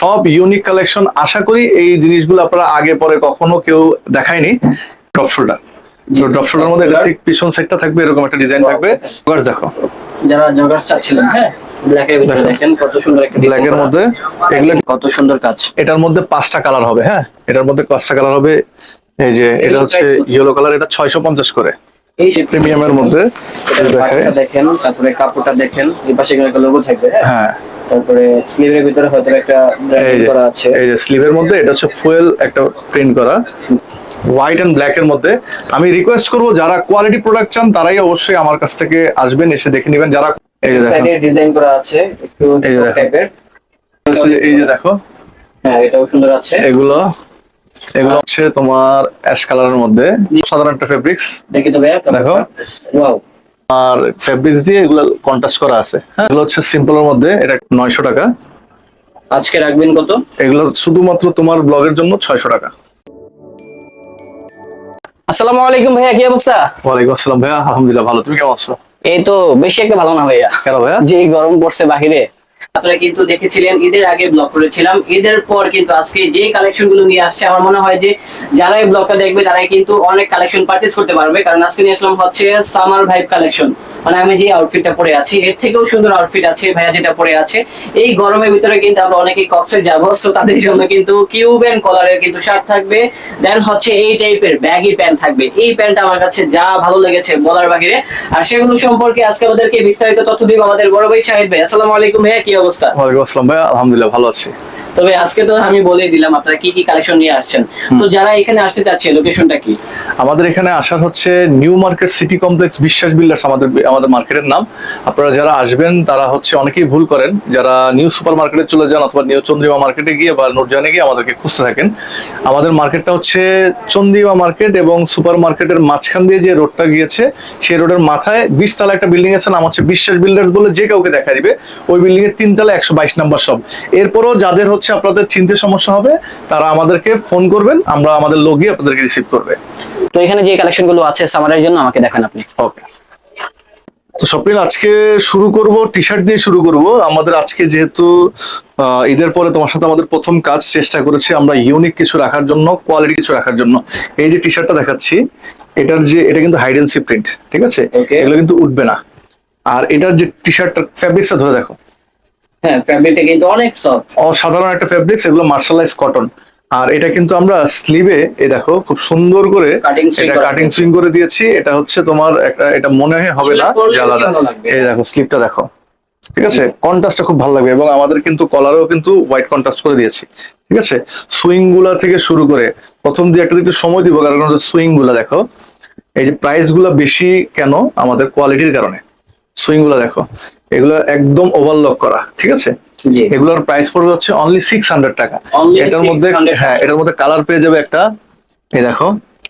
সব unique collection আশা করি এই জিনিসগুলো আপনারা আগে পরে কখনো কেউ দেখায়নি। ড্রপ শোল্ডার ড্রপ শোল্ডার মধ্যে ঠিক পিছন সাইডটা থাকবে এরকম একটা ডিজাইন থাকবে। Guards দেখো। যারা জগার্স চাচ্ছিলেন হ্যাঁ? ব্ল্যাকের মধ্যে এগুলো কত সুন্দর কাজ। এটার মধ্যে পাঁচটা কালার হবে হ্যাঁ? এটার মধ্যে পাঁচটা কালার হবে। এই যে এটা হচ্ছে ইয়েলো কালার এটা ছয়শো পঞ্চাশ করে। এই প্রিমিয়ামের মধ্যে। দেখেন। তারপরে কাপড়টা দেখেন এই পাশে লোগো থাকবে হ্যাঁ? হ্যাঁ। তারপরে স্লিভের ভিতরে হয়তো একটা করা আছে। এই যে স্লিভের মধ্যে এটা হচ্ছে ফুয়েল একটা প্রিন্ট করা। হোয়াইট এন্ড ব্ল্যাক এর মধ্যে। আমি রিকোয়েস্ট করব যারা কোয়ালিটি প্রোডাক্ট চান তারাই অবশ্যই আমার কাছ থেকে আসবেন এসে দেখে নেবেন। যারা এই যে দেখো। সাইডে ডিজাইন করা আছে একটু টাইপের এই যে দেখো। হ্যাঁ এটাও সুন্দর আছে। এগুলো এগুলো হচ্ছে তোমার অ্যাশ কালারের মধ্যে। সাধারণ একটা ফেব্রিক্স দেখি তো ভাইয়া দেখো। ওয়াও আর ফেব্রিক্স দিয়ে এগুলো কন্ট্রাস্ট করা আছে। হ্যাঁ? এগুলো হচ্ছে সিম্পলের মধ্যে এটা নয়শো টাকা। আজকে রাখবেন কত? এগুলো শুধুমাত্র তোমার ব্লগের জন্য ছয়শো টাকা। আসসালামু আলাইকুম ভাইয়া কি অবস্থা? ওয়ালাইকুম আসসালাম ভাইয়া আলহামদুলিল্লাহ ভালো। তুমি কেমন আছো? এই তো বেশি একটা ভালো না ভাইয়া। কেন ভাইয়া? যে গরম পড়ছে বাহিরে আপনারা কিন্তু দেখেছিলেন, ঈদের আগে ব্লগ করেছিলাম। ঈদের পর কিন্তু আজকে যে কালেকশনগুলো নিয়ে আসছে, আমার মনে হয় যে যারা এই ব্লগটা দেখবে, তারাই কিন্তু অনেক কালেকশন পার্চেস করতে পারবে। কারণ আজকে নিয়ে আসলাম হচ্ছে সামার ভাইভ কালেকশন মানে আমি যে আউটফিটটা পরে আছি, এর থেকেও সুন্দর আউটফিট আছে, ভাইয়া যেটা পরে আছে। এই গরমের ভিতরে কিন্তু আমরা অনেকেই কক্সে যাব তো তাদের জন্য কিন্তু কিউবেন কলারের কিন্তু শার্ট থাকবে। দেন হচ্ছে এই টাইপের ব্যাগি প্যান্ট থাকবে। এই প্যান্টটা আমার কাছে যা ভালো লেগেছে বলার বাহিরে। আর সেগুলো সম্পর্কে আজকে আমাদেরকে বিস্তারিত তথ্য দিব আমাদের বড় ভাই শাহিদ ভাই। আসসালামু আলাইকুম ভাইয়া, কি অবস্থা? ওয়ালাইকুম আসসালাম ভাইয়া, আলহামদুলিল্লাহ ভালো আছি। তবে আজকে তো আমি বলেই দিলাম আপনারা কি কি কালেকশন নিয়ে আসছেন? তো যারা এখানে আসতে চাচ্ছে লোকেশনটা কি? আমাদের এখানে আসার হচ্ছে new market city complex Biswas builders আমাদের আমাদের মার্কেটের নাম। আপনারা যারা আসবেন তারা হচ্ছে অনেকেই ভুল করেন। যারা নিউ সুপার মার্কেটে চলে যান অথবা নিউ চন্দ্রিমা মার্কেটে গিয়ে বা নুরজানে গিয়ে আমাদেরকে খুঁজতে থাকেন। আমাদের মার্কেটটা হচ্ছে চন্দ্রিমা মার্কেট এবং সুপার মার্কেটের মাঝখান দিয়ে যে রোডটা গিয়েছে সেই রোডের মাথায় বিশ তলা একটা বিল্ডিং আছে নাম হচ্ছে বিশ্বাস বিল্ডার্স বলে যে কাউকে দেখা দিবে ওই বিল্ডিং এর তিন তলা একশো বাইশ নাম্বার সব এরপরও যাদের হচ্ছে আপনাদের চিনতে সমস্যা হবে তারা আমাদেরকে ফোন করবেন আমরা আমাদের লোক গিয়ে আপনাদেরকে রিসিভ করবে। তো এখানে যে কালেকশনগুলো আছে সামারের জন্য আমাকে দেখান আপনি। ওকে তো স্বপ্নিল আজকে শুরু করব টি শার্ট দিয়ে শুরু করব। আমাদের আজকে যেহেতু ঈদের পরে তোমার সাথে আমাদের প্রথম কাজ চেষ্টা করেছি আমরা ইউনিক কিছু রাখার জন্য কোয়ালিটি কিছু রাখার জন্য। এই যে টি শার্টটা দেখাচ্ছি এটার যে এটা কিন্তু হাইডেন্সি প্রিন্ট ঠিক আছে? এগুলো কিন্তু উঠবে না। আর এটার যে টি শার্টটার ফ্যাব্রিক্সটা ধরে দেখো। হ্যাঁ ফ্যাব্রিকটা কিন্তু অনেক সফট অসাধারণ একটা ফ্যাব্রিক্স এগুলো মার্শালাইজ কটন আর এটা কিন্তু আমরা স্লিভে এই দেখো খুব সুন্দর করে এটা কাটিং সুইং করে দিয়েছি। এটা হচ্ছে তোমার একটা এটা মনে হবে না যে আলাদা। এই দেখো স্লিপটা দেখো। ঠিক আছে? কন্ট্রাস্টটা খুব ভালো লাগবে। এবং আমাদের কিন্তু কলারও কিন্তু হোয়াইট কন্ট্রাস্ট করে দিয়েছি। ঠিক আছে? সুইংগুলা থেকে শুরু করে প্রথম দিয়ে একটা একটু সময় দিব কারণ সুইংগুলা দেখো। এই যে প্রাইসগুলা বেশি কেন? আমাদের কোয়ালিটির কারণে। সুইংগুলা দেখো এগুলো একদম ওভারলক করা ঠিক আছে? এগুলোর প্রাইস পড়বে হচ্ছে অনলি সিক্স হান্ড্রেড টাকা। এটার মধ্যে হ্যাঁ এটার মধ্যে কালার পেয়ে যাবে একটা এই দেখো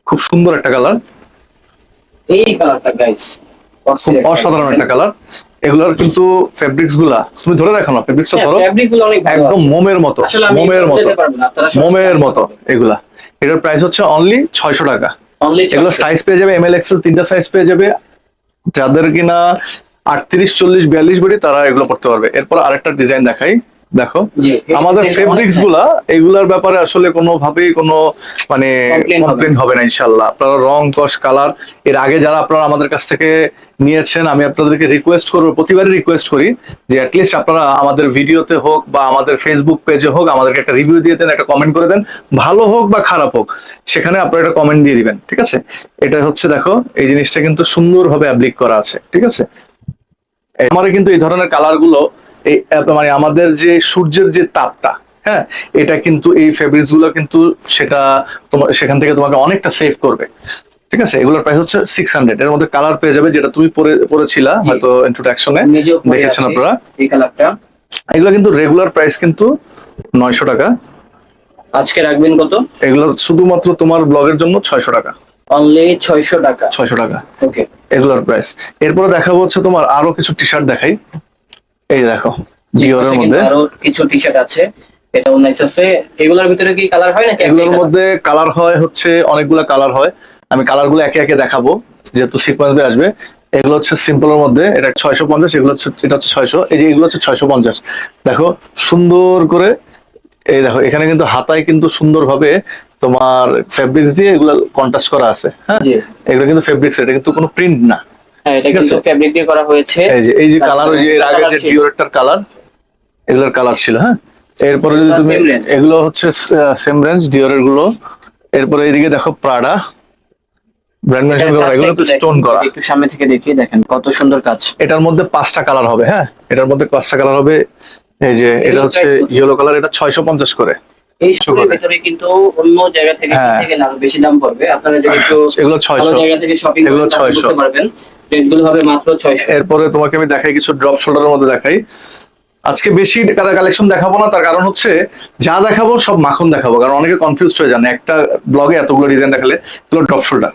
খুব সুন্দর একটা কালার এই কালারটা গাইস খুব অসাধারণ একটা কালার এগুলোর কিন্তু ফেব্রিক্সগুলা তুমি ধরে দেখো না ফেব্রিক্সটা ধরো অনেক ভালো একদম মোমের মতো মোমের মতো মোমের মতো এগুলা। এটার প্রাইস হচ্ছে অনলি ছয়শো টাকা। এগুলো সাইজ পেয়ে যাবে এম এল এক্সেল তিনটা সাইজ পেয়ে যাবে। যাদের কিনা আটত্রিশ চল্লিশ বিয়াল্লিশ বডি তারা এগুলো পড়তে পারবে। এরপর আরেকটা ডিজাইন দেখাই। দেখো আমাদের ফেব্রিক্সগুলা এগুলার ব্যাপারে আসলে কোনো ভাবেই কোনো মানে কমপ্লেন হবে না। ইনশাল্লাহ আপনারা রং কস কালারের আগে যারা আপনারা আমাদের কাছ থেকে নিয়েছেন আমি আপনাদেরকে রিকোয়েস্ট করব প্রতিবারই রিকোয়েস্ট করি যে অ্যাটলিস্ট আপনারা আমাদের ভিডিওতে হোক বা আমাদের ফেসবুক পেজে হোক আমাদেরকে একটা রিভিউ দিয়ে দেন একটা কমেন্ট করে দেন। ভালো হোক বা খারাপ হোক সেখানে আপনারা একটা কমেন্ট দিয়ে দিবেন ঠিক আছে? এটা হচ্ছে দেখো এই জিনিসটা কিন্তু সুন্দরভাবে অ্যাপ্লিক করা আছে ঠিক আছে? আমার কিন্তু এই ধরনের কালারগুলো এই মানে আমাদের যে সূর্যের যে তাপটা হ্যাঁ এটা কিন্তু এই ফেব্রিক্সগুলো কিন্তু সেটা তোমার সেখান থেকে তোমাকে অনেকটা সেভ করবে। ঠিক আছে? এগুলোর প্রাইস হচ্ছে সিক্স হান্ড্রেড এর মধ্যে কালার পেয়ে যাবে যেটা তুমি পরে পরেছিলা হয়তো ইন্ট্রোডাকশনে দেখেছেন আপনারা? এই কালারটা এগুলো কিন্তু রেগুলার প্রাইস কিন্তু নয়শো টাকা। আজকে রাখবেন কত? এগুলো শুধুমাত্র তোমার ব্লগের জন্য ছয়শো টাকা। অনলি ছয়শো টাকা। ছয়শো টাকা। ওকে এগুলোর প্রাইস এরপরে দেখাবো হচ্ছে তোমার আরও কিছু টি শার্ট দেখাই। এই দেখো জিওরের মধ্যে। আরও কিছু টি শার্ট আছে এটাও নাইস আছে। এগুলোর ভিতরে কি কালার হয় নাকি এগুলোর মধ্যে কালার হয় হচ্ছে অনেকগুলো কালার হয়। আমি কালারগুলো একে একে দেখাবো যেহেতু সিকোয়েন্স দিয়ে আসবে। এগুলো হচ্ছে সিম্পলের মধ্যে এটা ছয়শো পঞ্চাশ এগুলো হচ্ছে এটা হচ্ছে ছয়শো। এই যে এগুলো হচ্ছে ছয়শো পঞ্চাশ। দেখো সুন্দর করে এই দেখো এখানে কিন্তু হাতায় কিন্তু সুন্দরভাবে তোমার ফেব্রিক্স দিয়ে এগুলো কন্ট্রাস্ট করা আছে হ্যাঁ? এগুলো কিন্তু ফেব্রিক্স এটা কিন্তু কোনো প্রিন্ট না। এটা কিন্তু ফেব্রিক দিয়ে করা হয়েছে। এই যে এই যে কালার ওই যে এর আগে যে ডিওরেক্টর কালার এগুলোর কালার ছিল হ্যাঁ? এরপরে যদি তুমি এগুলো হচ্ছে সেম রেঞ্জ ডিওরেরগুলো। এরপরে এইদিকে দেখো প্রাডা ব্র্যান্ড মেনশন করা এগুলো তো স্টোন করা। একটু সামনে থেকে দেখিয়ে দেখেন কত সুন্দর কাজ। এটার মধ্যে পাঁচটা কালার হবে হ্যাঁ? এটার মধ্যে পাঁচটা কালার হবে এই যে এটা হচ্ছে ইয়েলো কালার এটা ছয়শো পঞ্চাশ করে। এই শোরুমের ভিতরে কিন্তু অন্য জায়গা থেকে হ্যাঁ। কিনতে বেশি দাম পড়বে। আপনারা যদি একটু এগুলো ভালো ছয়শো। জায়গা থেকে শপিং এগুলো 600 বুঝতে পারবেন রেটগুলো হবে মাত্র 600 এরপরে তোমাকে আমি দেখাই কিছু ড্রপ শোল্ডারের মধ্যে দেখাই। আজকে বেশি কালেকশন দেখাবো না তার কারণ হচ্ছে যা দেখাবো সব মাখন দেখাবো কারণ অনেকে কনফিউজ হয়ে যান। একটা ব্লগে এতগুলো ডিজাইন দেখালে এগুলো ড্রপ শোল্ডার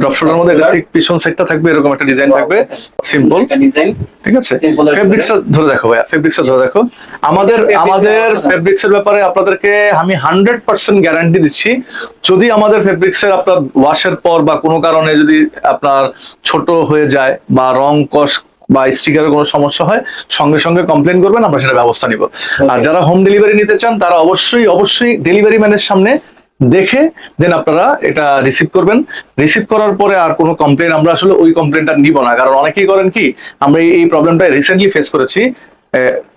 ড্রপ শোল্ডার মধ্যে এটা ঠিক পিছন সাইডটা থাকবে এরকম একটা ডিজাইন থাকবে। সিম্পল ডিজাইন ঠিক আছে? ফেব্রিক্সটা ধরে দেখো ভাইয়া ফেব্রিক্সটা ধরে দেখো। আমাদের আমাদের ফেব্রিক্সের ব্যাপারে আপনাদেরকে আমি হান্ড্রেড পার্সেন্ট গ্যারান্টি দিচ্ছি যদি আমাদের ফেব্রিক্সের আপনার ওয়াশের পর বা কোনো কারণে যদি আপনার ছোট হয়ে যায় বা রং কস বা স্টিকারের কোনো সমস্যা হয় সঙ্গে সঙ্গে কমপ্লেন করবেন আমরা সেটা ব্যবস্থা নিব। আর যারা হোম ডেলিভারি নিতে চান তারা অবশ্যই অবশ্যই ডেলিভারি ম্যানের সামনে দেখে দেন আপনারা এটা রিসিভ করবেন। রিসিভ করার পরে আর কোনো কমপ্লেন আমরা আসলে ওই কমপ্লেনটা নিব না। কারণ অনেকেই করেন কি, আমরা এই- প্রবলেমটা রিসেন্টলি ফেস করেছি।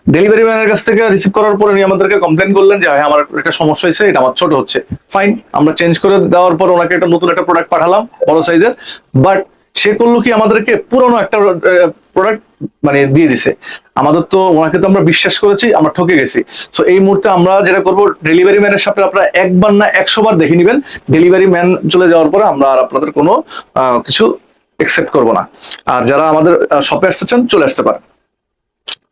ডেলিভারি ম্যানের কাছ থেকে রিসিভ করার পরে উনি আমাদেরকে কমপ্লেন করলেন যে হ্যাঁ আমার একটা সমস্যা হয়েছে, এটা আমার ছোট হচ্ছে। ফাইন আমরা চেঞ্জ করে দেওয়ার পর ওনাকে একটা নতুন একটা প্রোডাক্ট পাঠালাম, বড় সাইজের বাট সে করল কি আমাদেরকে পুরনো একটা প্রোডাক্ট মানে দিয়ে দিছে। আমাদের তো ওনাকে তো আমরা বিশ্বাস করেছি আমরা ঠকে গেছি। তো এই মুহূর্তে আমরা যেটা করব ডেলিভারি ম্যানের সাথে আপনারা একবার না একশো বার দেখে নেবেন। ডেলিভারি ম্যান চলে যাওয়ার পরে আমরা আর আপনাদের কোনো কিছু একসেপ্ট করব না। আর যারা আমাদের শপে আসতে চান চলে আসতে পারেন।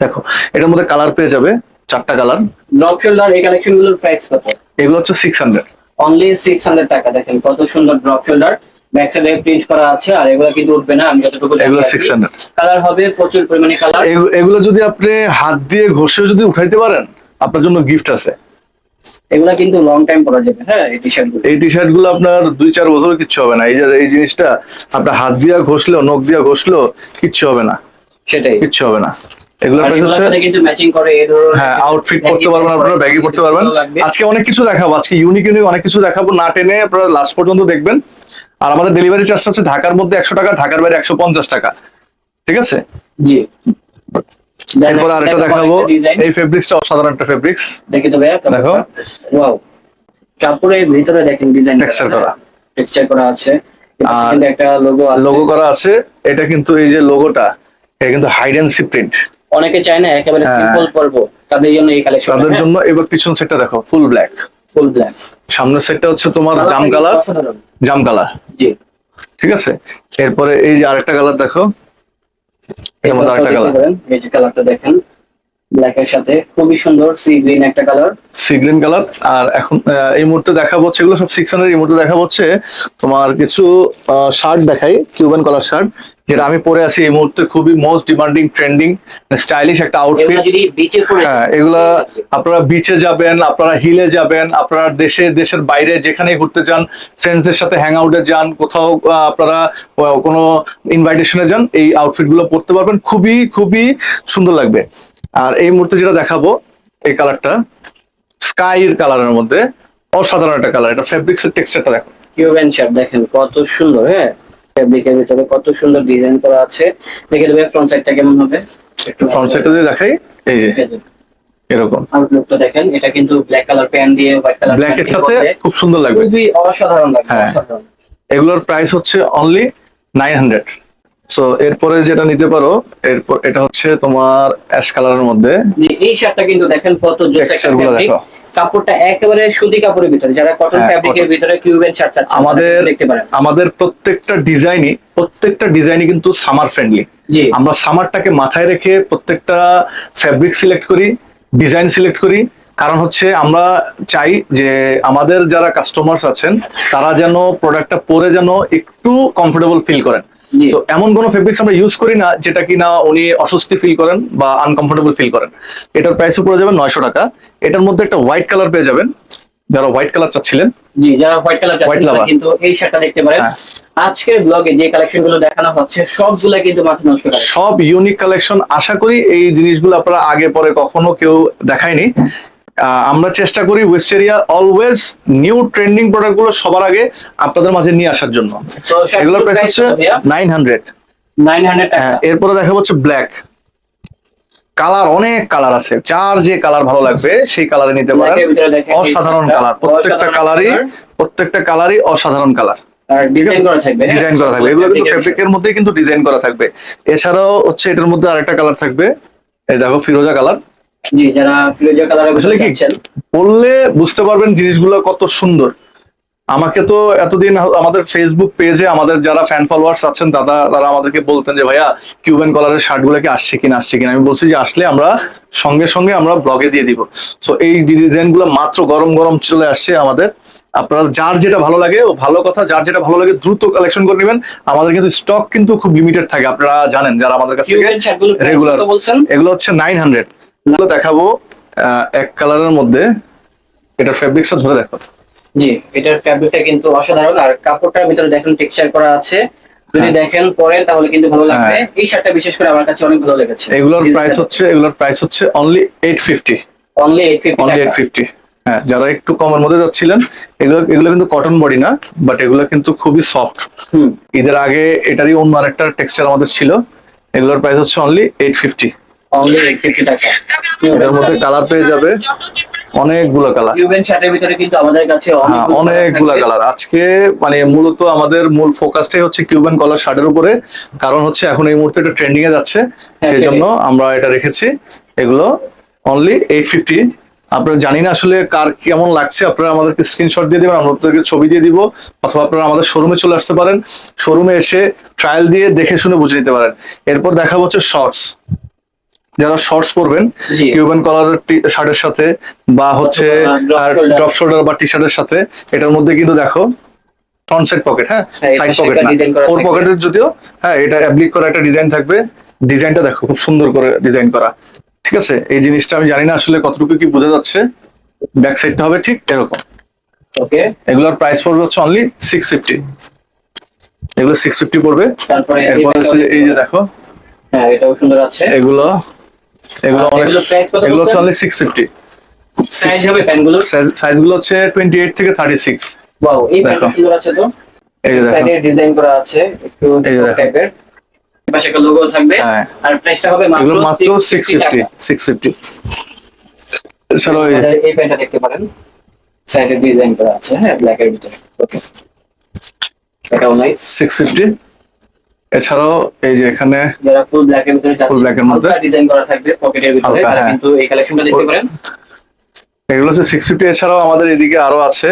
দেখো এটার মধ্যে কালার পেয়ে যাবে চারটা কালার ড্রপ শোল্ডার এই কালেকশনগুলোর প্রাইস কত? এগুলো হচ্ছে সিক্স হান্ড্রেড অনলি 600 টাকা দেখেন কত সুন্দর ড্রপ শোল্ডার ব্যাক সাইডে প্রিন্ট করা আছে আর এগুলো কিন্তু উঠবে না আমি যতটুকু এগুলো 600 কালার হবে প্রচুর পরিমাণে কালার এগুলো যদি আপনি হাত দিয়ে ঘষে যদি উঠাইতে পারেন আপনার জন্য গিফট আছে। এগুলা কিন্তু লং টাইম পরা যাবে হ্যাঁ এই টি শার্টগুলো। এই টি শার্টগুলো আপনার দুই চার বছরও কিচ্ছু হবে না। এই যে এই জিনিসটা আপনার হাত দিয়া ঘষলেও নখ দিয়া ঘষলেও কিচ্ছু হবে না। সেটাই। কিচ্ছু হবে না। এগুলো হচ্ছে কিন্তু ম্যাচিং করে এই ধরনের হ্যাঁ আউটফিট করতে পারবেন আপনারা ব্যাগি করতে পারবেন। আজকে অনেক কিছু দেখাবো আজকে ইউনিক ইউনিক অনেক কিছু দেখাবো। না টেনে আপনারা লাস্ট পর্যন্ত দেখবেন। আর আমাদের ডেলিভারি চার্জটা হচ্ছে ঢাকার মধ্যে একশো টাকা ঢাকার বাইরে একশো পঞ্চাশ টাকা। ঠিক আছে? জি। এরপর আরেকটা দেখাবো। এই ফেব্রিক্সটা অসাধারণ একটা ফেব্রিক্স দেখি তো ভাইয়া দেখো। ওয়াও কাপড়ের ভিতরে দেখেন ডিজাইন Texture করা। টেক্সচার করা আছে। আর একটা লোগো আছে। লোগো করা আছে। এটা কিন্তু এই যে লোগোটা এটা কিন্তু হাইড সি প্রিন্ট অনেকে চায় না একেবারে হ্যাঁ। সিম্পল পরবো। তাদের জন্য এই কালেকশন তাদের জন্য এবার পিছন সেটটা দেখো ফুল ব্ল্যাক ফুল ব্ল্যাক। সামনের সেটটা হচ্ছে তোমার জাম কালার। জাম কালার। জি। ঠিক আছে? এরপরে এই যে আরেকটা কালার দেখো। এর মধ্যে আরেকটা কালার। এই যে কালারটা দেখেন ব্ল্যাক এর সাথে খুবই সুন্দর সি গ্রিন একটা কালার। Sea green colour. আর এখন এই মুহূর্তে দেখা হচ্ছে এগুলো সব সিক্স হান্ড্রেড এই মুহূর্তে দেখা হচ্ছে তোমার কিছু শার্ট দেখাই কিউবান কলার শার্ট যেটা আমি পরে আছি এই মুহূর্তে খুবই মোস্ট ডিমান্ডিং ট্রেন্ডিং স্টাইলিশ একটা আউটফিট হ্যাঁ এগুলা আপনারা বিচে যাবেন আপনারা হিলে যাবেন আপনারা দেশে দেশের বাইরে যেখানে ঘুরতে যান ফ্রেন্ডসদের সাথে হ্যাং আউটে যান কোথাও আপনারা কোনো ইনভাইটেশনে যান এই আউটফিটগুলো পরতে পারবেন। খুবই খুবই সুন্দর লাগবে। আর এই মুহূর্তে যেটা দেখাবো এই কালারটা স্কাইর কালারের মধ্যে অসাধারণ একটা কালার এটা ফেব্রিক্সের টেক্সচারটা দেখো। কিউবেন শার্ট দেখেন কত সুন্দর হ্যাঁ? ফেব্রিকের ভিতরে কত সুন্দর ডিজাইন করা আছে? দেখে দেবে ফ্রন্ট সাইডটা কেমন হবে? একটু ফ্রন্ট সাইডটা দিয়ে দেখাই এই যে এরকম। আউটলুকটা দেখেন এটা কিন্তু ব্ল্যাক কালার প্যান্ট দিয়ে হোয়াইট কালার ব্ল্যাক এর সাথে খুব সুন্দর লাগবে। খুবই অসাধারণ লাগবে হ্যাঁ। এগুলোর প্রাইস হচ্ছে অনলি নাইন হান্ড্রেড সো এরপরে যেটা নিতে পারো এরপর এটা হচ্ছে তোমার অ্যাশ কালারের মধ্যে। এই শার্টটা কিন্তু দেখেন কত জোস একটা ফ্যাব্রিক। কাপড়টা একেবারে সুতি কাপড়ের ভিতরে যারা কটন ফ্যাব্রিকের ভিতরে কিউবেন শার্ট চাচ্ছে আমাদের দেখতে পারেন। আমাদের প্রত্যেকটা ডিজাইনই প্রত্যেকটা ডিজাইনই কিন্তু সামার ফ্রেন্ডলি জি। আমরা সামারটাকে মাথায় রেখে প্রত্যেকটা ফ্যাব্রিক সিলেক্ট করি ডিজাইন সিলেক্ট করি। কারণ হচ্ছে আমরা চাই যে আমাদের যারা কাস্টমার্স আছেন তারা যেন প্রোডাক্টটা পরে যেন একটু কমফোর্টেবল ফিল করেন। তো এমন কোনো ফেব্রিক্স আমরা ইউজ করি না যেটা কিনা উনি অস্বস্তি ফিল করেন বা আনকমফোর্টেবল ফিল করেন। এটার প্রাইস পড়ে যাবে নয়শো টাকা। এটার মধ্যে একটা হোয়াইট কালার পেয়ে যাবেন। যারা হোয়াইট কালার চাচ্ছিলেন। জি যারা হোয়াইট কালার চাচ্ছেন কিন্তু এই শার্টটা দেখতে পারেন। হ্যাঁ। আজকের ব্লগে যে কালেকশনগুলো দেখানো হচ্ছে সবগুলা কিন্তু মাথা নষ্ট সব ইউনিক কালেকশন আশা করি এই জিনিসগুলো আপনারা আগে পরে কখনো কেউ দেখায়নি। আমরা চেষ্টা করি ওয়েস্টেরিয়া অলওয়েজ নিউ ট্রেন্ডিং প্রোডাক্টগুলো সবার আগে আপনাদের মাঝে নিয়ে আসার জন্য। এগুলোর প্রাইস হচ্ছে নাইন হান্ড্রেড হ্যাঁ এরপরে দেখা হচ্ছে ব্ল্যাক কালার অনেক কালার আছে। যার যে কালার ভালো লাগবে সেই কালারে নিতে পারেন। অসাধারণ কালার। প্রত্যেকটা কালারই প্রত্যেকটা কালারই অসাধারণ কালার। ডিজাইন করা থাকবে হ্যাঁ? করা থাকবে। এগুলো কিন্তু ফেব্রিকের মধ্যেই কিন্তু ডিজাইন করা থাকবে। এছাড়াও হচ্ছে এটার মধ্যে আরেকটা কালার থাকবে। এই দেখো ফিরোজা কালার। জি যারা ফিরোজা কালারে আসলে কি? বললে বুঝতে পারবেন জিনিসগুলো কত সুন্দর। আমাকে তো এতদিন আমাদের ফেসবুক পেজে আমাদের যারা ফ্যান ফলোয়ার্স আছেন দাদা তারা আমাদেরকে বলতেন যে ভাইয়া কিউবেন কলারের শার্টগুলো কি আসছে কিনা আসছে কিনা? আমি বলছি যে আসলে আমরা সঙ্গে সঙ্গে আমরা ব্লগে দিয়ে দিব। সো এই ডিজাইনগুলো মাত্র গরম গরম চলে আসছে আমাদের। আপনারা যার যেটা ভালো লাগে ও ভালো কথা যার যেটা ভালো লাগে দ্রুত কালেকশন করে নেবেন। আমাদের কিন্তু স্টক কিন্তু খুব লিমিটেড থাকে আপনারা জানেন যারা আমাদের কাছ থেকে রেগুলার এগুলো হচ্ছে নাইন হান্ড্রেড দেখাবো এক কালারের মধ্যে। এটা ফেব্রিক্সটা ধরে দেখো। জি এটার ফ্যাব্রিকটা কিন্তু অসাধারণ। আর কাপড়টার ভিতরে দেখেন টেক্সচার করা আছে। যদি হ্যাঁ। দেখেন পরেন তাহলে কিন্তু ভালো লাগবে। হ্যাঁ। এই শার্টটা বিশেষ করে আমার কাছে অনেক ভালো লেগেছে। এগুলোর প্রাইস হচ্ছে এগুলোর প্রাইস হচ্ছে only eight fifty only eight only eight fifty fifty হ্যাঁ যারা একটু কমের মধ্যে যাচ্ছিলেন এগুলো এগুলো কিন্তু কটন বডি না বাট এগুলো কিন্তু খুবই সফট হুম। ঈদের আগে এটারই অন্য আরেকটা টেক্সচার আমাদের ছিল। এগুলোর প্রাইস হচ্ছে অনলি এইট ফিফটি অনলি টাকা। মধ্যে কালার পেয়ে যাবে অনেকগুলো কালার। কিউবেন শার্টের ভিতরে কিন্তু আমাদের কাছে হ্যাঁ অনেকগুলো। কালার। আজকে মানে মূলত আমাদের মূল ফোকাসটাই হচ্ছে কিউবান কলার শার্টের উপরে। কারণ হচ্ছে এখন এই মুহূর্তে এটা ট্রেন্ডিং এ যাচ্ছে হ্যাঁ, সেই জন্য আমরা এটা রেখেছি। এগুলো অনলি এইট ফিফটি আপনারা জানি না আসলে কার কেমন লাগছে আপনারা আমাদেরকে স্ক্রিনশট দিয়ে দেবেন আমরা আপনাদেরকে ছবি দিয়ে দিব অথবা আপনারা আমাদের শোরুমে চলে আসতে পারেন। শোরুমে এসে ট্রায়াল দিয়ে দেখে শুনে বুঝে নিতে পারেন। এরপর দেখা হচ্ছে শর্টস যারা শর্টস পরবেন। কিউবান কলারের শার্টের সাথে বা হচ্ছে ড্রপ শোল্ডার বা টি শার্টের সাথে এটার মধ্যে কিন্তু দেখো ফ্রন্ট সাইড পকেট হ্যাঁ? হ্যাঁ, সাইড পকেট না। ফোর। পকেটের যদিও হ্যাঁ এটা অ্যাপ্লিক করা একটা ডিজাইন থাকবে। ডিজাইনটা দেখো খুব সুন্দর করে ডিজাইন করা। ঠিক আছে? এই জিনিসটা আমি জানি না আসলে কতটুকু কি বোঝা যাচ্ছে। ব্যাক সাইডটা হবে ঠিক এরকম। ওকে। এগুলোর প্রাইস পড়বে হচ্ছে অনলি সিক্স ফিফটি এগুলো সিক্স ফিফটি পড়বে। তারপরে এই যে দেখো। হ্যাঁ এটাও সুন্দর আছে। এগুলো এগুলো অনেক এগুলো হচ্ছে? অনলি সিক্স ফিফটি সাইজ হবে প্যান্টগুলোর সাইজগুলো হচ্ছে টোয়েন্টি এইট থেকে থার্টি সিক্স ওয়াও এই দেখো। আছে তো? এই দেখো। ডিজাইন করা আছে একটু। টাইপের পাশে লোগো থাকবে। হ্যাঁ। আর প্রাইসটা হবে মাত্র মাত্র সিক্স 650 ফিফটি সিক্স ফিফটি এছাড়াও এই প্যান্টটা দেখতে পারেন। সাইডে ডিজাইন করা আছে হ্যাঁ ব্ল্যাক এর ভিতরে। ওকে এটাও নাইস সিক্স ফিফটি এছাড়াও এই যে এখানে যারা ফুল ব্ল্যাক এর ভিতরে মধ্যে। ডিজাইন করা থাকবে পকেটের ভিতরে তারা হ্যাঁ। কিন্তু এই কালেকশনটা দেখতে পারেন। এগুলো হচ্ছে সিক্স ফিফটি এছাড়াও আমাদের এদিকে আরও আছে।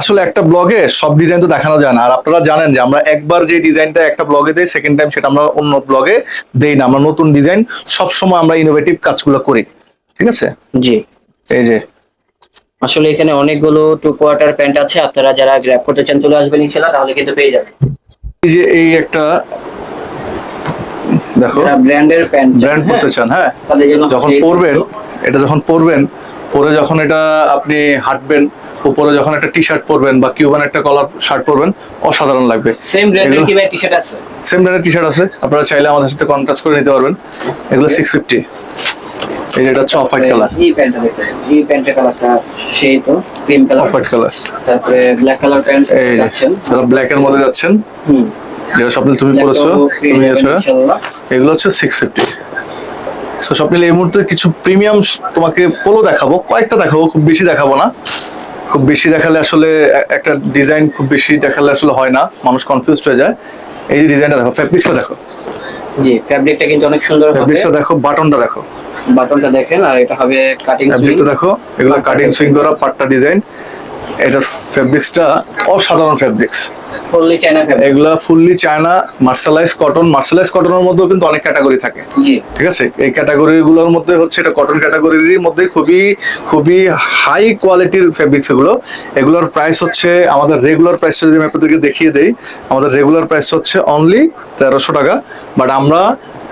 আসলে একটা ব্লগে সব ডিজাইন তো দেখানো যায় না। আর আপনারা জানেন যে আমরা একবার যে ডিজাইনটা একটা ব্লগে দেই সেকেন্ড টাইম সেটা আমরা অন্য ব্লগে দেই না। আমরা নতুন ডিজাইন সবসময় আমরা ইনোভেটিভ কাজগুলো করি। ঠিক আছে? জি। এই যে। আসলে এখানে অনেকগুলো টু কোয়ার্টার প্যান্ট আছে। আপনারা যারা গ্র্যাব করতে চান চলে আসবেন ইনশাআল্লাহ তাহলে কিন্তু পেয়ে যাবেন। এই যে এই একটা দেখো ব্র্যান্ডের প্যান্ট ব্র্যান্ড করতে চান হ্যাঁ? যখন পরবেন এটা যখন পরবেন পরে যখন এটা আপনি হাঁটবেন উপরে যখন একটা টি শার্ট পরবেন বা কিউবান একটা কলার শার্ট পরবেন অসাধারণ লাগবে। সেম ব্র্যান্ডের কি টি-শার্ট আছে? সেম ব্র্যান্ডের টি শার্ট আছে আপনারা চাইলে আমাদের সাথে কন্ট্রাস্ট করে নিতে পারবেন। এগুলো সিক্স ফিফটি এই এটা হচ্ছে অফ হোয়াইট কালার এই প্যান্টটা দেখতে এই প্যান্টের কালারটা সেই তো cream colour off white colour তারপরে ব্ল্যাক কালার প্যান্ট এই যে ব্ল্যাক এর মধ্যে যাচ্ছেন হুম। যেটা স্বপ্নিল তুমি পেয়ে তুমি যাবেন এগুলো হচ্ছে সিক্স ফিফটি সো স্বপ্নিল এই মুহূর্তে কিছু প্রিমিয়াম তোমাকে পোলো দেখাবো কয়েকটা দেখাবো খুব বেশি দেখাবো না। খুব বেশি দেখালে আসলে একটা ডিজাইন খুব বেশি দেখালে আসলে হয় না মানুষ কনফিউজড হয়ে যায়। এই যে ডিজাইনটা দেখো ফেব্রিক্সটা দেখো। জি ফ্যাব্রিকটা কিন্তু অনেক সুন্দর হবে। ফেব্রিক্সটা দেখো বাটনটা দেখো। বাটনটা দেখেন আর এটা হবে কাটিং সুইং দেখো এগুলো কাটিং সুইং করা পাট্টা ডিজাইন এটার ফেব্রিক্সটা অসাধারণ ফেব্রিক্স ফুললি চায়না এগুলা fully China mercerise cotton mercerise কটনের মধ্যেও কিন্তু অনেক ক্যাটাগরি থাকে। ঠিক আছে? এই ক্যাটাগরি গুলোর মধ্যে হচ্ছে এটা কটন ক্যাটাগরির মধ্যে খুবই খুবই হাই কোয়ালিটির ফেব্রিক্স এগুলো। এগুলোর প্রাইস হচ্ছে আমাদের রেগুলার প্রাইসটা যদি আমি আপনাদেরকে দেখিয়ে দেই আমাদের রেগুলার প্রাইস হচ্ছে অনলি তেরোশো টাকা। বাট আমরা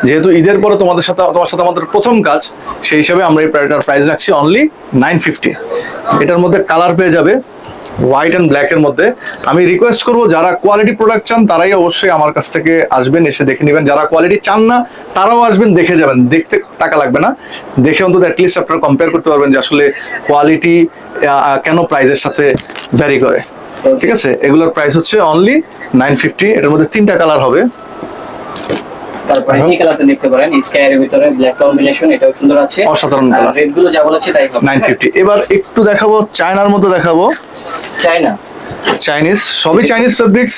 যেহেতু ঈদের পরে তোমাদের সাথে তোমার সাথে আমাদের প্রথম কাজ সেই হিসাবে আমরা এই প্রাইস রাখছি অনলি নাইন ফিফটি এটার মধ্যে কালার পেয়ে যাবে হোয়াইট অ্যান্ড ব্ল্যাক এর মধ্যে। আমি রিকোয়েস্ট করব যারা কোয়ালিটি প্রোডাক্ট চান তারাই অবশ্যই আমার কাছ থেকে আসবেন এসে দেখে নেবেন। যারা কোয়ালিটি চান না তারাও আসবেন দেখে যাবেন। দেখতে টাকা লাগবে না। দেখে অন্তত অ্যাটলিস্ট আপনারা কম্পেয়ার করতে পারবেন যে আসলে কোয়ালিটি কেন প্রাইসের সাথে ভ্যারি করে। ঠিক আছে? এগুলোর প্রাইস হচ্ছে অনলি নাইন ফিফটি এটার মধ্যে তিনটা কালার হবে। তারপরে এই কালারটা দেখতে পারেন। স্কাই এর ভিতরে ব্ল্যাক কম্বিনেশন এটাও সুন্দর আছে। অসাধারণ কালার রেডগুলো যা বলেছে তাই হবে। নাইন ফিফটি এবার একটু দেখাবো চায়নার মধ্যে দেখাবো। চাইনিজ সবই চাইনিজ ফেব্রিক্স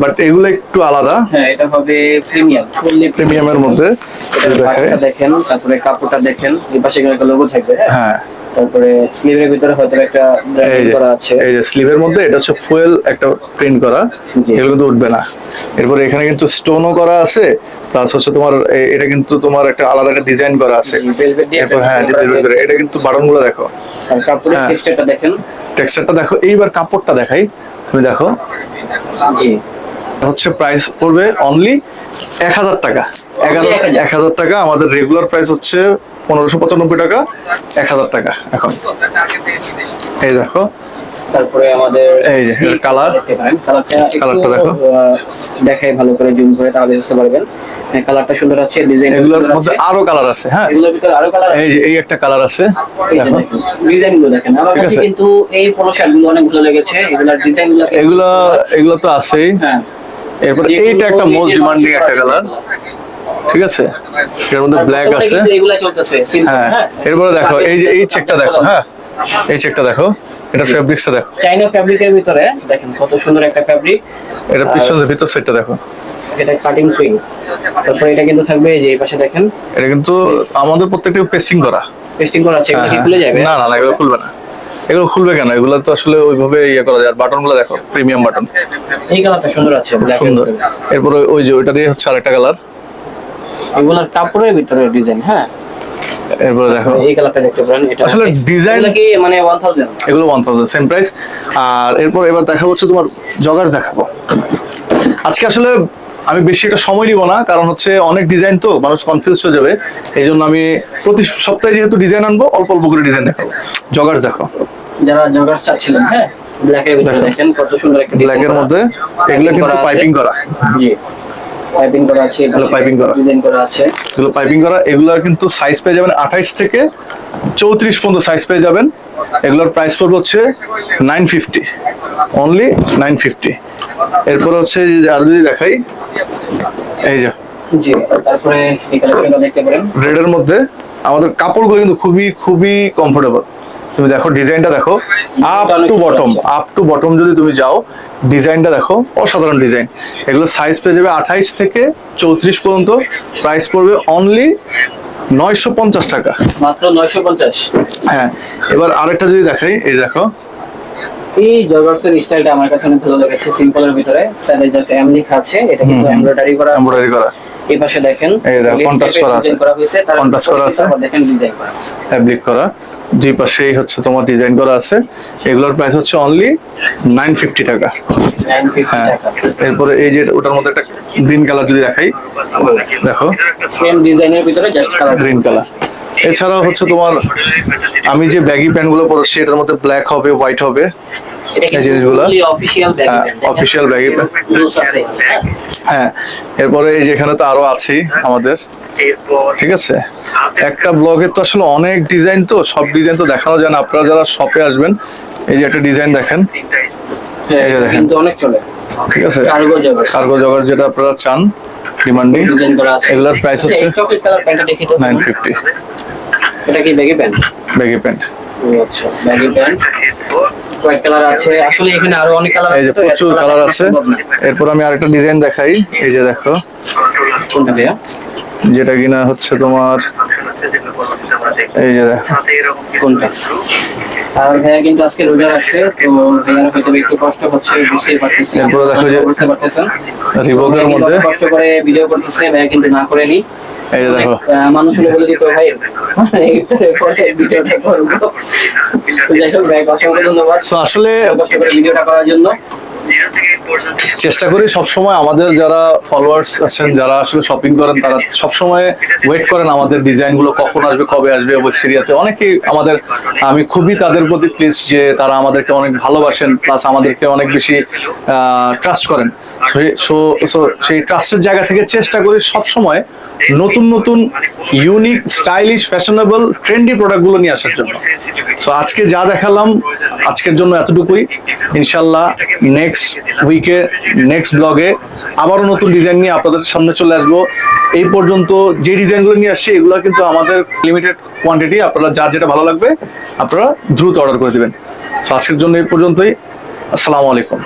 বাট এগুলো একটু আলাদা। হ্যাঁ এটা হবে প্রিমিয়াম ফুললি প্রিমিয়ামের মধ্যে দেখেন। তারপরে কাপড়টা দেখেন এই পাশে একটা লোগো থাকবে হ্যাঁ? হ্যাঁ। তারপরে স্লিভের ভিতরে হয়তো একটা করা আছে। এই যে স্লিভের মধ্যে এটা হচ্ছে ফুয়েল একটা প্রিন্ট করা। এগুলো কিন্তু উঠবে না। এরপরে এখানে কিন্তু স্টোনও করা আছে প্লাস হচ্ছে তোমার এটা কিন্তু তোমার একটা আলাদা একটা ডিজাইন করা আছে। হ্যাঁ। এটা কিন্তু বাটনগুলো দেখো কাপড়ের হ্যাঁ। টেক্সচারটা দেখো। এইবার কাপড়টা দেখাই। তুমি দেখো। হচ্ছে প্রাইস পড়বে অনলি এক হাজার টাকা। এক হাজার। টাকা। আমাদের রেগুলার প্রাইস হচ্ছে পনেরোশো পঁচানব্বই টাকা। এক হাজার টাকা এখন। এই দেখো। তারপরে আমাদের এই যে, পারেন কালারটা দেখো। দেখাই ভালো করে জুম করে তাহলে বুঝতে পারবেন। হ্যাঁ কালারটা সুন্দর আছে ডিজাইন এগুলোর মধ্যে আরও কালার আছে হ্যাঁ। এগুলোর ভিতরে আরও কালার এই যে এই একটা কালার আছে দেখো। ডিজাইনগুলো দেখেন। আমার কাছে কিন্তু এই পোলো শার্টগুলো অনেক ভালো লেগেছে এগুলোর ডিজাইনগুলো এগুলো এগুলো তো আছেই। হ্যাঁ। এরপর এইটা একটা মোস্ট ডিমান্ডিং একটা কালার ঠিক আছে? এর মধ্যে ব্ল্যাক আছে। এগুলা চলতেছে হ্যাঁ। এরপরে দেখো এই যে এই চেকটা দেখো হ্যাঁ। এই চেকটা দেখো। এটা ফেব্রিক্সটা দেখো। চাইনা ফ্যাব্রিকের ভিতরে দেখেন কত সুন্দর একটা ফ্যাব্রিক এটা পিছনের ভিতর সেটটা দেখো। এটা কাটিং সুইং তারপরে এটা কিন্তু থাকবে এই যে এই পাশে দেখেন। এটা কিন্তু আমাদের প্রত্যেকটা পেস্টিং করা। পেস্টিং করা আছে এগুলো কি হ্যাঁ, খুলে যাবে? না না না এগুলো খুলবে না। এগুলো খুলবে কেন? এগুলো তো আসলে ওইভাবে ইয়ে করা যায়। বাটনগুলো দেখো প্রিমিয়াম বাটন। এই কালারটা সুন্দর আছে সুন্দর। এরপরে ওই যে ওইটা দিয়ে হচ্ছে আরেকটা কালার। এগুলোর কাপড়ের ভিতরে ডিজাইন হ্যাঁ। এরপরে দেখো। এই কালারটা দেখতে পারেন এটা আসলে design- কি মানে 1000 এগুলো ওয়ান থাউজেন্ড সেম প্রাইস আর এরপর এবার দেখাবো হচ্ছে তোমার জগার্স দেখাবো। আজকে আসলে আমি বেশি একটা সময় নিব না কারণ হচ্ছে অনেক ডিজাইন তো মানুষ কনফিউজ হয়ে যাবে। এই জন্য আমি প্রতি সপ্তাহে যেহেতু ডিজাইন আনব অল্প অল্প করে ডিজাইন দেখাবো। জগার্স দেখো। যারা জগার্স চাচ্ছিলেন হ্যাঁ? ব্ল্যাক এর ভিতরে দেখেন কত সুন্দর একটা ব্ল্যাক এর মধ্যে এগুলো কিন্তু পাইপিং করা। জি। পাইপিং করা আছে এগুলো piping করা। ডিজাইন করা আছে। এগুলো পাইপিং করা এগুলো কিন্তু সাইজ পেয়ে যাবেন আঠাইশ থেকে চৌত্রিশ পর্যন্ত সাইজ পেয়ে যাবেন। এগুলোর প্রাইস পড়বে হচ্ছে nine fifty only nine fifty এরপর হচ্ছে আরও যদি দেখাই এই যে জি তারপরে এই কালেকশনটা দেখতে পারেন। রেডের মধ্যে আমাদের কাপড়গুলো কিন্তু খুবই খুবই কমফোর্টেবল তুমি দেখো ডিজাইনটা দেখো up to bottom up to bottom যদি তুমি যাও ডিজাইনটা দেখো অসাধারণ ডিজাইন। এগুলো সাইজ পেয়ে যাবে আঠাইশ থেকে চৌত্রিশ পর্যন্ত প্রাইস পড়বে অনলি নয়শো পঞ্চাশ টাকা। মাত্র 950 হ্যাঁ এবার আরেকটা যদি দেখাই এই দেখো। এই জগার্স স্টাইলটা আমার কাছে অনেক ভালো লেগেছে সিম্পল এর ভিতরে। সাইডে জাস্ট এম লেখা আছে এটা কিন্তু এমব্রয়ডারি করা। এমব্রয়ডারি করা। এই পাশে দেখেন এর করা আছে। design করা আছে। দেখেন ডিজাইন করা। ফ্যাব্রিক করা। দুই পাশেই হচ্ছে তোমার ডিজাইন করা আছে। এগুলোর প্রাইস হচ্ছে অনলি নাইন ফিফটি টাকা। হ্যাঁ এরপরে এই যে ওটার মধ্যে একটা গ্রিন কালার যদি দেখাই দেখো। সেম ডিজাইনের ভিতরে জাস্ট কালার গ্রিন কালার এছাড়াও হচ্ছে তোমার আমি যে ব্যাগি প্যান্টগুলো পরেছি এটার মধ্যে ব্ল্যাক হবে হোয়াইট হবে। এই জিনিসগুলো? অফিশিয়াল ব্যাগ হ্যাঁ, আছে হ্যাঁ। হ্যাঁ এরপরে এই যে এখানে তো আরও আছেই আমাদের। ঠিক আছে? একটা ব্লগে তো আসলে অনেক ডিজাইন তো সব ডিজাইন তো দেখানো যায় না। আপনারা যারা শপে আসবেন এই যে একটা ডিজাইন দেখেন। হ্যাঁ এই যে দেখেন। অনেক চলে। ঠিক আছে? কার্গো জগার যেটা আপনারা চান ডিমান্ডিং ডিজাইন করা এগুলোর price হচ্ছে চকলেট কালার প্যান্টটা দেখি তো। নাইন ফিফটি এটা কি ব্যাগি প্যান্ট ব্যাগি প্যান্ট আচ্ছা ব্যাগি প্যান্ট হোয়াইট কালার আছে। আসলে এখানে আরও অনেক কালার আছে যে তো, এত প্রচুর কালার আছে এরপর আমি আরেকটা ডিজাইন দেখাই। এই যে দেখো। কোনটা ভাইয়া যেটা কিনা হচ্ছে তোমার এই যে দেখো। কোনটা? ভাইয়া কিন্তু আজকে রোজার আসছে তো ভাইয়ার হয়তো একটু কষ্ট হচ্ছে বুঝতেই পারতেছি। এরপরে দেখো যে- বুঝতে পারতেছেন। রিবকের মধ্যে। কষ্ট করে ভিডিও করতেছে ভাইয়া কিন্তু না করেনি। এই দেখো। মানুষ বলে দিত ভাই আসলে কষ্ট করে ভিডিওটা করার জন্য। চেষ্টা করি সবসময় আমাদের যারা ফলোয়ার্স আছেন যারা আসলে শপিং করেন তারা সবসময় ওয়েট করেন আমাদের ডিজাইনগুলো কখন আসবে কবে আসবে ওই সিরিয়াতে। অনেকেই আমাদের আমি খুবই তাদের প্রতি প্লিজ যে তারা আমাদেরকে অনেক ভালোবাসেন প্লাস আমাদেরকে অনেক বেশি ট্রাস্ট করেন। সো সেই ট্রাস্টের জায়গা থেকে চেষ্টা করি সবসময় নতুন নতুন ইউনিক স্টাইলিশ ফ্যাশনেবল ট্রেন্ডি প্রোডাক্টগুলো নিয়ে আসার জন্য। সো আজকে যা দেখালাম, আজকের জন্য এতটুকুই। ইনশাল্লাহ নেক্সট উইকে নেক্সট ব্লগে আবারও নতুন ডিজাইন নিয়ে আপনাদের সামনে চলে আসব। এই পর্যন্ত যে ডিজাইনগুলো নিয়ে আসছি, এগুলো কিন্তু আমাদের লিমিটেড কোয়ান্টিটি আপনারা যার যেটা ভালো লাগবে, আপনারা দ্রুত অর্ডার করে দেবেন। সো আজকের জন্য এই পর্যন্তই। আসসালামু আলাইকুম।